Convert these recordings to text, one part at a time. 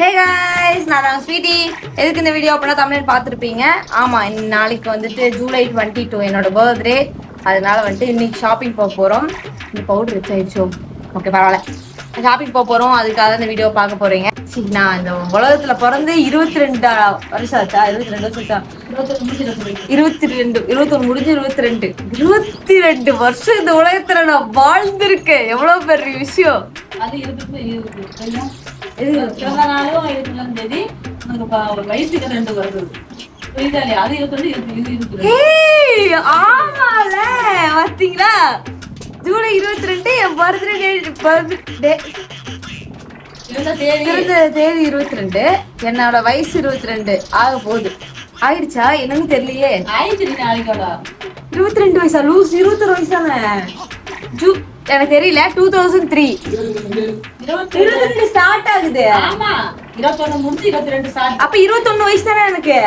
Hey guys நான் தான் sweetie. எதுக்கு இந்த வீடியோ அப்படின்னா தமிழ் பார்த்துருப்பீங்க? ஆமாம் நாளைக்கு வந்துட்டு ஜூலை டுவெண்ட்டி டூ என்னோட பர்த்டே அதனால வந்துட்டு இன்னைக்கு ஷாப்பிங் போக போகிறோம் இந்த பவுடர் ரிச் ஆயிடுச்சோ ஓகே பரவாயில்ல. ஷாப்பிங் போக போகிறோம் அதுக்காக இந்த வீடியோ பார்க்க போகிறீங்க சரி நான் இந்த உலகத்தில் பிறந்து இருபத்தி ரெண்டு வருஷம் ஆச்சா? இருபத்தி ரெண்டு வருஷம் ஆச்சா? இருபத்தி ரெண்டு இருபத்தொன்று முடிஞ்சு இருபத்தி ரெண்டு இருபத்தி ரெண்டு வருஷம் இந்த உலகத்துல நான் வாழ்ந்திருக்கேன். எவ்வளவு பெரிய விஷயம். அது இருக்கு இது பிறந்த நாளும் இருபத்தி தேதி உனக்கு வயசுக்கு ரெண்டு வருது. புரியுதா இல்லையா அது இருக்குது இருக்கு இது இருக்குது ஆமால. பாத்தீங்களா? ஜூலை இருபத்தி ரெண்டு என் பர்த்டே பர்த்டே இருந்த தேதி. பிறந்த தேதி இருபத்தி ரெண்டு என்னோட வயசு இருபத்தி ரெண்டு ஆக போகுது. ஆயிடுச்சா? என்னன்னு தெரியலையே. ஆயிடுச்சு இருபத்தி ரெண்டு வயசா? லூஸ் இருபத்தொரு வயசான ஜூ எனக்கு தெரியல டூ தௌசண்ட் த்ரீ இருபத்தி ரெண்டு ஸ்டார்ட் ஆகுது அப்ப இருபத்தொன்னு வயசு தானே எனக்கு?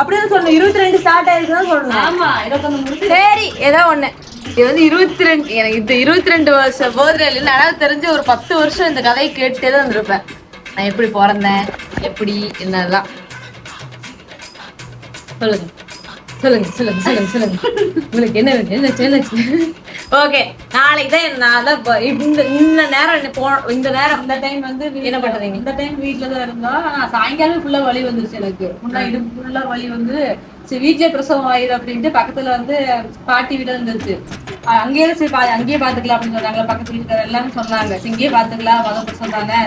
அப்படிதான் சொல்லணும். இருபத்தி ரெண்டு ஸ்டார்ட் ஆயிருக்குதான் சொல்லணும் சரி ஏதோ ஒண்ணு. இது வந்து இருபத்தி ரெண்டு எனக்கு இந்த இருபத்தி ரெண்டு வருஷம் இல்லை ஆனால் தெரிஞ்சு ஒரு பத்து வருஷம் இந்த கதையை கேட்டுட்டே தான் இருந்திருப்பேன். நான் எப்படி பிறந்தேன் எப்படி என்னெல்லாம். சொல்லுங்க. சொல்லுங்க சொல்லுங்க சொல்லுங்க சொல்லுங்க. உங்களுக்கு என்ன என்ன என்ன? ஓகே நாளைக்கு தான் நான் தான் இந்த இந்த நேரம் போ இந்த நேரம் இந்த டைம் வந்து என்ன பண்றீங்க? இந்த டைம் வீட்ல தான் இருந்தோம் ஆனா சாயங்காலம் ஃபுல்லா வலி வந்துருச்சு எனக்கு. முன்னா இடுப்பு ஃபுல்லா வலி வந்து சரி வீட்லயே பிரசவம் ஆயிரும் அப்படின்ட்டு பக்கத்துல வந்து பாட்டி வீடு இருந்துச்சு. அங்கேயே சரி பா அங்கேயே பாத்துக்கலாம் அப்படின்னு சொன்னாங்க. பக்கத்து வீட்டுக்கார எல்லாமே சொன்னாங்க. இங்கேயே பாத்துக்கலாம் மத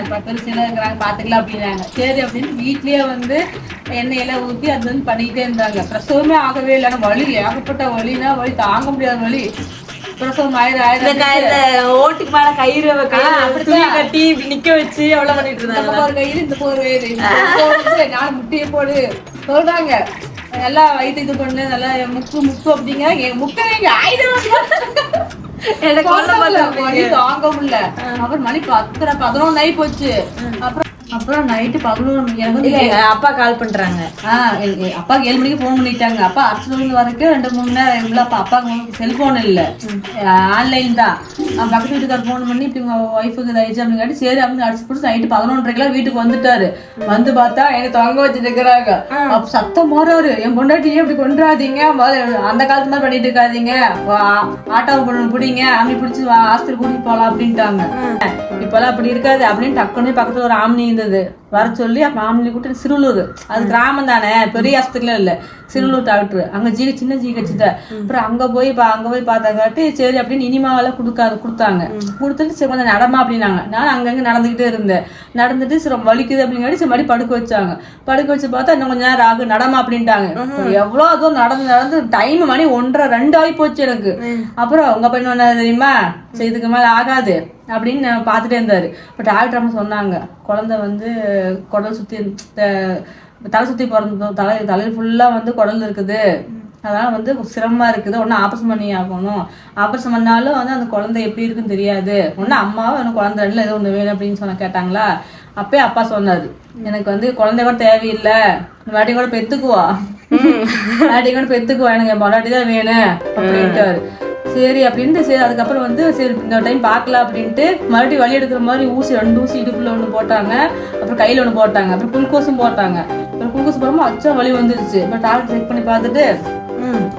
இப்ப பெருசுல இருக்கிறாங்க பாத்துக்கலாம் அப்படின்னாங்க. சரி அப்படின்னு வீட்லயே வந்து எண்ணெயெல்லாம் ஊத்தி அது வந்து பண்ணிக்கிட்டே இருந்தாங்க. பிரசவமே ஆகவே இல்லை. ஆனா வலி ஏகப்பட்ட வலினா வலி தாங்க முடியாத வலி. மேல கயிறு கட்டி நிக்க வச்சு அவ்வளவு பண்ணிட்டு இருந்தாங்க ஒரு கயிறு, இந்த ஒரு கயிறு. பக்கம் போடு, நாலு முட்டையை போடு. சொல்றாங்க. நல்லா வயிற்று இது பண்ணு நல்லா முக்கு முக்கு அப்படிங்க. என் முட்டை எங்க ஆயுதம் எனக்கு தாங்க முடியல. அப்புறம் மணி பத்தரை பதினொன்று ஆகி போச்சு. அப்புறம் அப்புறம் நைட்டு பதினோரு மணி எனக்கு அப்பா கால் பண்றாங்க. ஆ எ- எ- அப்பாக்கு ஏழு மணிக்கு ஃபோன் பண்ணிட்டாங்க. அப்பா அரசு வரைக்கும் ரெண்டு மூணு நேரம் இல்லை அப்பா அப்பாவுக்கு செல்போன் இல்ல. ஆன்லைன் தான். பக்கத்து வீட்டுக்கார ஃபோன் பண்ணி இப்படி உங்க ஒய்ஃபுக்கு இதாயிடுச்சு அப்படிங்காட்டி சரி அப்படின்னு அடிச்சு பிடிச்சி நைட்டு பதினொன்றரைக்கெல்லாம் வீட்டுக்கு வந்துட்டாரு. வந்து பார்த்தா என்னை தொங்க வச்சுட்டு இருக்கிறாங்க அப்ப சத்தம் போறாரு என் பொண்டாட்டியே இப்படி கொண்டுறாதீங்க முதல்ல அந்த காலத்து மாதிரி பண்ணிட்டு இருக்காதீங்க. ஆட்டோவை கொண்டு பிடிங்க. ஆமி பிடிச்சி ஹாஸ்பிட்டல் கூட்டிட்டு போகலாம் அப்படின்ட்டாங்க. இப்பெல்லாம் அப்படி இருக்காது. அப்படின்னு டக்குன்னு பக்கத்துல ஒரு ஆம்னி இருந்தது. வர சொல்லி ஆம்னி கூட்டு சிறுலூர் அது கிராமம் தானே பெரிய ஹாஸ்பிட்டல் இல்ல. சிறுலூர் டாக்டர் அங்க ஜி சின்ன ஜி கட்சிட்ட அப்புறம் அங்க போய் பா- அங்க போய் பார்த்தாங்காட்டி சரி அப்படின்னு இனிமாவெல்லாம் கொடுக்காது கொடுத்தாங்க. கொடுத்துட்டு சரி கொஞ்சம் நடமா அப்படின்னாங்க. நான் அங்கங்க நடந்துகிட்டே இருந்தேன். நடந்துட்டு சரி வலிக்குது அப்படிங்காட்டி சரி மறுபடியும் படுக்க வச்சாங்க. படுக்க வச்சு பார்த்தா இன்னும் கொஞ்சம் நேரம் ஆகும் நடமா அப்படின்ட்டாங்க. எவ்வளோ அதுவும் நடந்து நடந்து டைம் மணி ஒன்றரை ரெண்டு ஆகி போச்சு எனக்கு. அப்புறம் உங்க பையன் என்ன தெரியுமா? சரி இதுக்கு மேல ஆகாது. அப்படின்னு பார்த்துட்டே இருந்தாரு. பட் டாக்டர் அம்மா சொன்னாங்க குழந்தை வந்து குடல் சுத்தி த- தலை சுத்தி பிறந்ததோ தலை தலையில் ஃபுல்லா வந்து குடல் இருக்குது. அதனால வந்து சிரமமா இருக்குது. ஒன்றும் ஆப்ரேஷன் பண்ணி ஆகணும். ஆப்ரேஷன் பண்ணாலும் வந்து அந்த குழந்தை எப்படி இருக்குன்னு தெரியாது. ஒன்றும் அம்மாவும் எனக்கு குழந்தை ரெண்டுல ஏதோ ஒன்று வேணும் அப்படின்னு சொன்ன கேட்டாங்களா? அப்பயே அப்பா சொன்னாரு எனக்கு வந்து குழந்தை கூட தேவையில்லை. வாட்டி கூட பெத்துக்குவா. வாட்டி கூட பெத்துக்குவா. எனக்கு என் பொண்டாட்டி தான் வேணும். அப்படின்ட்டாரு. சரி அப்படின்ட்டு சரி அதுக்கப்புறம் வந்து சரி இந்த டைம் பார்க்கலாம் அப்படின்ட்டு மறுபடியும் வலி எடுக்கிற மாதிரி ஊசி ரெண்டு ஊசி இடுப்புல ஒன்று போட்டாங்க. அப்புறம் கையில் ஒன்று போட்டாங்க. அப்புறம் குளுக்கோஸும் போட்டாங்க. அப்புறம் குளுக்கோஸ் போடும்போது அச்சம் வலி வந்துருச்சு. இப்போ டாக்டர் செக் பண்ணி பார்த்துட்டு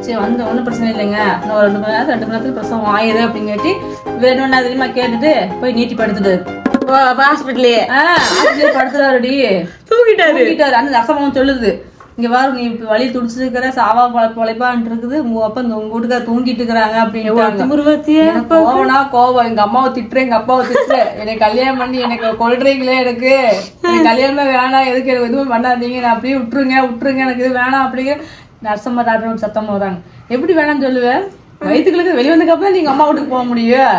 சரி வந்து ஒன்றும் பிரச்சனை இல்லைங்க. இன்னும் ஒரு ரெண்டு மணி நேரம் ரெண்டு மணி நேரத்துக்கு பிரசவம் ஆயிரு அப்படிங்காட்டி வேணும்னு தெரியுமா கேட்டுட்டு போய் நீட்டி படுத்துட்டாரு. ஹாஸ்பிட்டலே ஆ படுத்துறாருடி. தூக்கிட்டாரு தூக்கிட்டாரு அந்த ரசமம் சொல்லுது. இங்க பாரு நீ இப்ப வழி துடிச்சு இருக்கிற சாவா பொழ பொழைப்பான் இருக்குது உங்க அப்பா இந்த உங்க வீட்டுக்கார தூங்கிட்டு இருக்கிறாங்க அப்படின்னு கோவம்னா கோவம். எங்க அம்மாவை திட்டுறேன் எங்க அப்பாவை திட்டுறேன். என்னை கல்யாணம் பண்ணி எனக்கு கொல்றீங்களே எனக்கு. கல்யாணமே வேணாம். எதுக்கு எனக்கு எதுவுமே பண்ணாதீங்க. நான் அப்படியே விட்டுருங்க விட்டுருங்க. எனக்கு இது வேணாம் அப்படிங்க நரசம்மா டாக்டர் சத்தம் வராங்க எப்படி வேணாம்னு சொல்லுவேன் வயிற்றுக்களுக்கு வெளிய வந்ததுக்கு அப்புறம் நீங்க அம்மா வீட்டுக்கு போக முடியும்.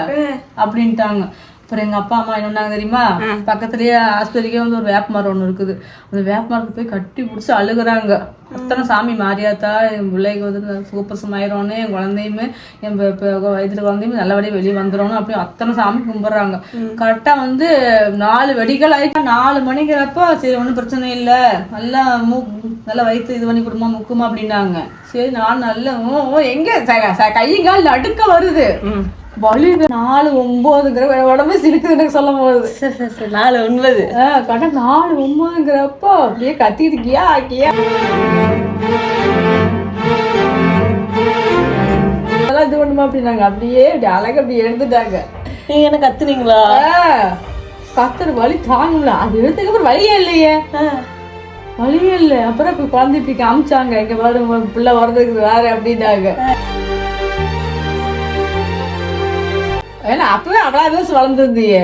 அப்படின்ட்டாங்க. அப்புறம் எங்க அப்பா அம்மா என்ன பண்ணாங்க தெரியுமா? பக்கத்துலயே ஆஸ்பத்திரிக்கே வந்து ஒரு வேப்ப மரம் ஒண்ணு இருக்குது. அந்த வேப்ப மரத்தை போய் கட்டி பிடிச்சி அழுகுறாங்க. அத்தனை சாமி மாறியாத்தா என் பிள்ளைக்கு வந்து சூப்பர்சம் ஆயிரோன்னு என் குழந்தையுமே என் வயித்துல குழந்தையுமே நல்லபடியா வெளியே வந்துடணும் அப்படி அத்தனை சாமி கும்பிடுறாங்க. கரெக்டா வந்து நாலு வெடிகள் ஆயிட்டா நாலு மணிங்கிறப்போ சரி ஒன்றும் பிரச்சனை இல்லை. நல்லா மூ நல்லா வயிற்று இது பண்ணி கொடுமா முக்குமா அப்படின்னாங்க. சரி நான் நல்ல ஓ, எங்க? ச- ச- கையும் கால் நடுக்க வருது. வலி நாலு ஒன்பதுங்கிற உடம்பு சிலுக்குது எனக்கு சொல்லும் போது. நாலு ஒன்பது. கரெக்டாக நாலு ஒன்பதுங்கிறப்போ அப்படியே கத்திட்டு கியா கியா. அதெல்லாம் இது பண்ணுமா அப்படின்னாங்க. அப்படியே அப்படி அழகா அப்படி எடுத்துட்டாங்க நீங்க என்ன கத்துனீங்களா? கத்துற வலி தாங்கல. அது எடுத்ததுக்கு அப்புறம் வலியே இல்லையே. வலியே இல்லை. அப்புறம் இப்போ குழந்தை இப்படி காமிச்சாங்க இங்க பாரு பிள்ளை வர்றதுக்கு வேற அப்படின்னாங்க. ஏன்னா அப்பவே அவ்வளோ பேச வளர்ந்துருந்தியே.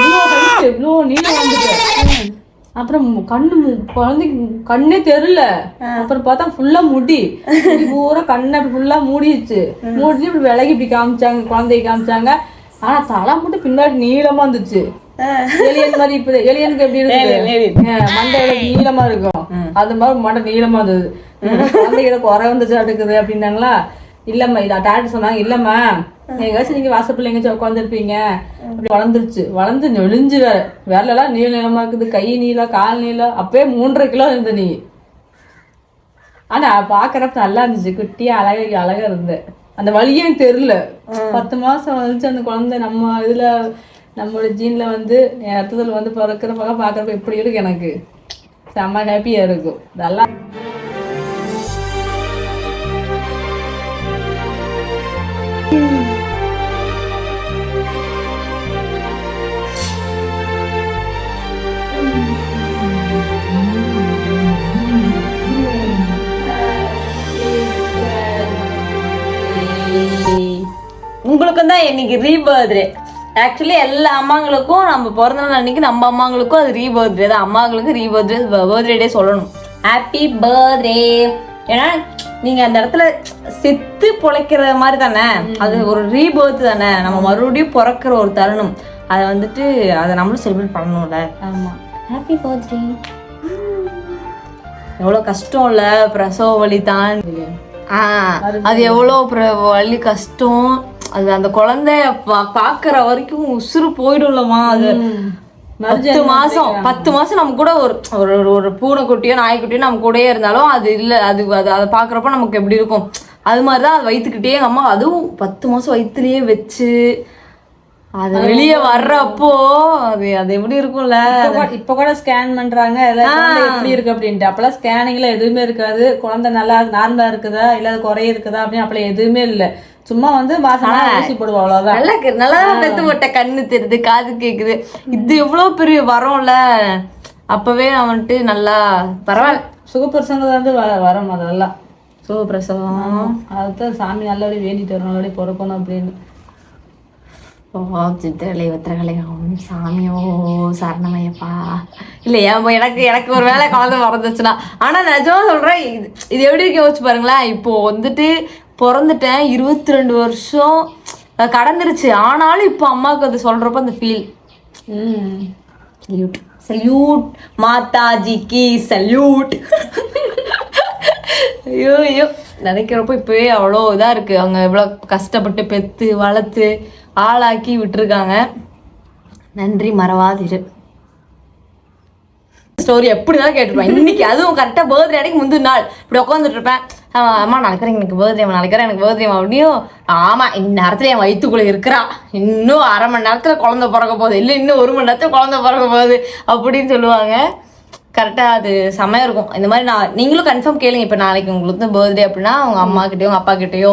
இவ்வளோ கழிச்சு இவ்வளோ நீளம் வந்துட்டு. அப்புறம் கண்ணு குழந்தைக்கு கண்ணே தெரியல. அப்புறம் பார்த்தா ஃபுல்லா முடி. பூரா கண்ணை ஃபுல்லா மூடிடுச்சு. மூடிச்சு இப்படி விலகி இப்படி காமிச்சாங்க குழந்தைய காமிச்சாங்க. ஆனா தலை மட்டும் பின்னாடி நீளமா இருந்துச்சு. எலியன் மாதிரி இப்ப எலியனுக்கு எப்படி இருக்கு மண்டை நீளமா இருக்கும். அது மாதிரி மண்டை நீளமா இருந்தது. குழந்தைக்கு ஏதோ குறை வந்துச்சு அடுக்குது அப்படின்னாங்களா? இல்லம்மா இதா டாக்டர் சொன்னாங்க இல்லம்மா எங்கேயாச்சும் நீங்க வாசப்பில் எங்கேயாச்சும் உட்காந்துருப்பீங்க அப்படி வளர்ந்துருச்சு. வளர்ந்து நெளிஞ்சு வேற விரலெல்லாம் நீள நீளமா இருக்குது கை நீளம் கால் நீளம் அப்பவே மூன்றரை கிலோ இருந்த நீ. ஆனா பாக்குறப்ப நல்லா இருந்துச்சு. குட்டியா அழகா அழகா இருந்த அந்த எனக்கு தெரியல. பத்து மாசம் வந்துச்சு அந்த குழந்தை. நம்ம இதுல நம்மளோட ஜீன்ல வந்து என் ரத்தத்துல வந்து பிறக்கிறப்ப பாக்குறப்ப எப்படி இருக்கு எனக்கு? செம்ம ஹாப்பியா இருக்கும். நல்லா உங்களுக்கும் தான் இன்னைக்கு ரீபர்த்டே ஆக்சுவலி எல்லா அம்மாங்களுக்கும் நம்ம பிறந்த நாள் அன்னைக்கு நம்ம அம்மாங்களுக்கும் அது ரீபர்த்டே தான். அம்மாங்களுக்கு ரீபர்த்டே பர்த்டே டே சொல்லணும். ஹாப்பி பர்த்டே ஏன்னா நீங்க அந்த இடத்துல செத்து பொழைக்கிற மாதிரி தானே? அது ஒரு ரீபர்த் தானே? நம்ம மறுபடியும் பிறக்கிற ஒரு தருணம். அதை வந்துட்டு அதை நம்மளும் செலிப்ரேட் பண்ணணும்ல. ஆமா. ஹாப்பி பர்த்டே எவ்வளோ கஷ்டம் இல்ல? பிரசவ வலி தான். ஆ, அது எவ்வளோ வலி கஷ்டம். அது அந்த குழந்தைய பாக்குற வரைக்கும் உசுறு போயிடும்லமா அது. பத்து மாசம் பத்து மாசம் நம்ம கூட ஒரு ஒரு ஒரு- பூனைக்குட்டியோ நாய்க்குட்டியோ நம்ம கூடயே இருந்தாலும் அது இல்ல அது அது அதை பாக்குறப்ப நமக்கு எப்படி இருக்கும்? அது மாதிரிதான் அது வயிற்றுக்கிட்டே எங்க அம்மா அதுவும் பத்து மாசம் வயிற்றுலயே வச்சு அது வெளியே வர்றப்போ அது அது எப்படி இருக்கும்ல? இப்ப கூட- ஸ்கேன் பண்றாங்க எப்படி இருக்கு அப்படின்ட்டு. அப்பெல்லாம் ஸ்கேனிங்ல எதுவுமே இருக்காது. குழந்தை நல்லா நார்மலா இருக்குதா? இல்ல அது குறைய இருக்குதா அப்படின்னு அப்பெல்லாம் எதுவுமே இல்ல. சும்மா வந்து மாசம் ஆனா ஊசி போடுவோம் அவ்வளவுதான். நல்லா நல்லா பெத்து போட்ட கண்ணு தெரியுது காது கேக்குது. இது எவ்வளவு பெரிய வரம்ல? அப்பவே நான் வந்துட்டு நல்லா பரவாயில்ல. சுகப்பிரசங்க வந்து வரும் அதெல்லாம். சுகப்பிரசவம். அதுதான் சாமி நல்லபடி வேண்டிட்டு வரணும் நல்லபடி பிறக்கணும் அப்படின்னு. ஓ சித்திரலை வெத்திரகலை ஓம் சாமியோ சரணமையப்பா இல்லையா எனக்கு எனக்கு ஒரு வேளை குழந்தை பிறந்துச்சுன்னா. ஆனா நிஜமா சொல்றேன் இது இது எப்படி இருக்கு யோசிச்சு பாருங்களேன். இப்போ வந்துட்டு பிறந்துட்டேன் இருபத்தி ரெண்டு வருஷம் கடந்துருச்சு. ஆனாலும் இப்போ அம்மாவுக்கு அது சொல்றப்ப அந்த ஃபீல் சல்யூட் சல்யூட் மாதாஜிக்கு சல்யூட் ஐயோ ஐயோ. நினைக்கிறப்போ இப்போவே அவ்வளோ இதாக இருக்குது அவங்க எவ்வளோ கஷ்டப்பட்டு பெற்று வளர்த்து ஆளாக்கி விட்டுருக்காங்க. நன்றி மறவாதிரு. ஸ்டோரி எப்படி தான் கேட்டுருப்பேன். இன்னைக்கு அதுவும் கரெக்டாக பர்த்டே அன்னைக்கு முந்தின நாள். இப்படி உட்காந்துட்டு இருப்பேன். அம்மா நாளைக்கு எனக்கு பர்த்டே நாளைக்கு எனக்கு பர்த்டே அப்படியும் ஆமாம் இந்நேரத்தில் என் வயிற்றுக்குள்ளே இருக்கிறா. இன்னும் அரை மணி நேரத்தில் குழந்தை பிறக்க போகுது. இல்லை இன்னும் ஒரு மணி நேரத்தில் குழந்தை பிறக்க போகுது அப்படின்னு சொல்லுவாங்க. கரெக்டாக அது செமையாக இருக்கும். இந்த மாதிரி நான் நீங்களும் கன்ஃபார்ம் கேளுங்க. இப்போ நாளைக்கு உங்களுக்கு பர்த்டே அப்படின்னா அவங்க அம்மா கிட்டயோ உங்க அப்பா கிட்டயோ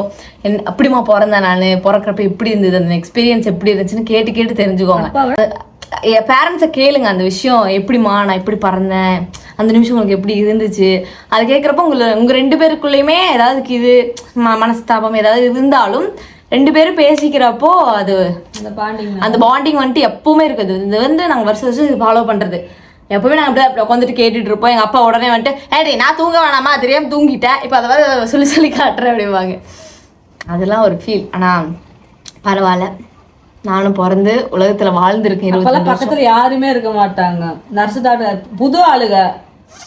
என் அப்படிமா பிறந்தேன் நான் பிறக்கிறப்ப எப்படி இருந்தது அந்த எக்ஸ்பீரியன்ஸ் எப்படி இருந்துச்சுன்னு கேட்டு கேட்டு தெரிஞ்சுக்கோங்க. என் பேரண்ட்ஸை கேளுங்க அந்த விஷயம். எப்படிம்மா நான் எப்படி பறந்தேன்? அந்த நிமிஷம் உங்களுக்கு எப்படி இருந்துச்சு? அது கேட்குறப்ப உங்களை உங்கள் ரெண்டு பேருக்குள்ளேயுமே ஏதாவது இது ம மனஸ்தாபம் ஏதாவது இருந்தாலும் ரெண்டு பேரும் பேசிக்கிறப்போ அது அந்த பாண்டிங்க அந்த பாண்டிங் வந்துட்டு எப்பவுமே இருக்குது. இது வந்து நாங்கள் வருஷம் வருஷம் ஃபாலோ பண்ணுறது எப்பவுமே நாங்கள் அப்படியே அப்படி உட்காந்துட்டு கேட்டுட்டு இருப்போம். எங்கள் அப்பா உடனே வந்துட்டு ஏடி நான் தூங்க வேணாமா? தெரியாம தூங்கிட்டேன் இப்போ அதை வந்து சொல்லி சொல்லி காட்டுறேன் அப்படிம்பாங்க. அதெல்லாம் ஒரு ஃபீல் ஆனால் பரவாயில்ல. நானும் பிறந்து உலகத்தில் வாழ்ந்திருக்கேன் அப்பெல்லாம் பக்கத்துல யாருமே இருக்க மாட்டாங்க. நர்ஸ் டாக்டர் புது ஆளுக.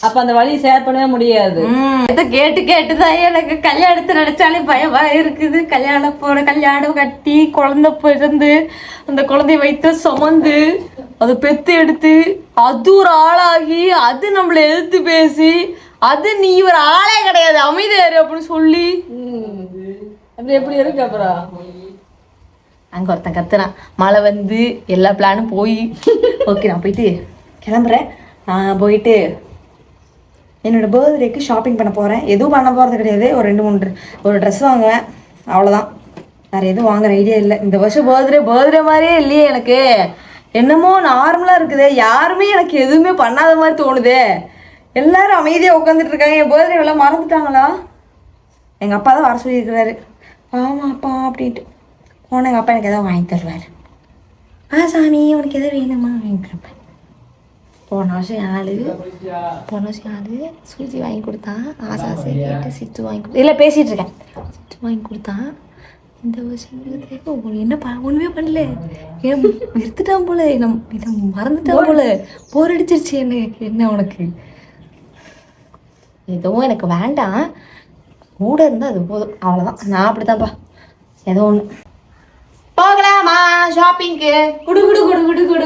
அப்ப அந்த வழியை ஷேர் பண்ணவே முடியாது. இதை கேட்டு கேட்டு தான் எனக்கு கல்யாணத்தை நினைச்சாலே பயமா இருக்குது. கல்யாணம் போற கல்யாணம் கட்டி குழந்தை பிறந்து அந்த குழந்தைய வைத்து சுமந்து அதை பெத்து எடுத்து அது ஒரு ஆளாகி அது நம்மளை எதிர்த்து பேசி அது நீ ஒரு ஆளே கிடையாது அமைதியாரு அப்படின்னு சொல்லி. அப்படி எப்படி இருக்கு அப்புறம்? அங்கே ஒருத்தன் கத்துறான். மழை வந்து எல்லா பிளானும் போய். ஓகே நான் போயிட்டு கிளம்புறேன். நான் போயிட்டு என்னோட பர்த்டேக்கு ஷாப்பிங் பண்ண போகிறேன் எதுவும் பண்ண போகிறது கிடையாது. ஒரு ரெண்டு மூணு ஒரு ட்ரெஸ் வாங்குவேன். அவ்வளோதான் வேறு எதுவும் வாங்குற ஐடியா இல்லை. இந்த வருஷம் பர்த்டே பர்த்டே மாதிரியே இல்லையே எனக்கு. என்னமோ நார்மலாக இருக்குது. யாருமே எனக்கு எதுவுமே பண்ணாத மாதிரி தோணுதே. எல்லாரும் அமைதியாக உட்காந்துட்டு இருக்காங்க. என் பர்த்டே எல்லாம் மறந்துட்டாங்களா? எங்கள் அப்பா தான் வர சொல்லியிருக்கிறாரு. ஆமா அப்பா அப்படின்ட்டு. போனால் எங்கள் அப்பா எனக்கு எதாவது வாங்கி தருவார். ஆ சாமி உனக்கு எதாவது வேணுமா? வாங்கிக்கிறப்ப. போன வருஷம் ஆளு போன வருஷம் யாரு? சூஜி வாங்கி கொடுத்தான் ஆசை ஆசை கேட்டு சித்து வாங்கி கொடு இல்லை பேசிகிட்டு இருக்கேன். சித்து வாங்கி கொடுத்தான் இந்த வருஷம் என்ன ப ஒன்றுமே பண்ணல. ஏன் நிறுத்துட்டான் போல. என்ன இதை மறந்துட்டான் போல. போர் அடிச்சிருச்சு என்ன என்ன உனக்கு? எதுவும் எனக்கு வேண்டாம். கூட இருந்தால் அது போதும். அவ்வளோதான் நான் அப்படித்தான்ப்பா ஏதோ ஒன்று போகலாமா ஷாப்பிங்க்கு குடு குடு குடு குடு குடு.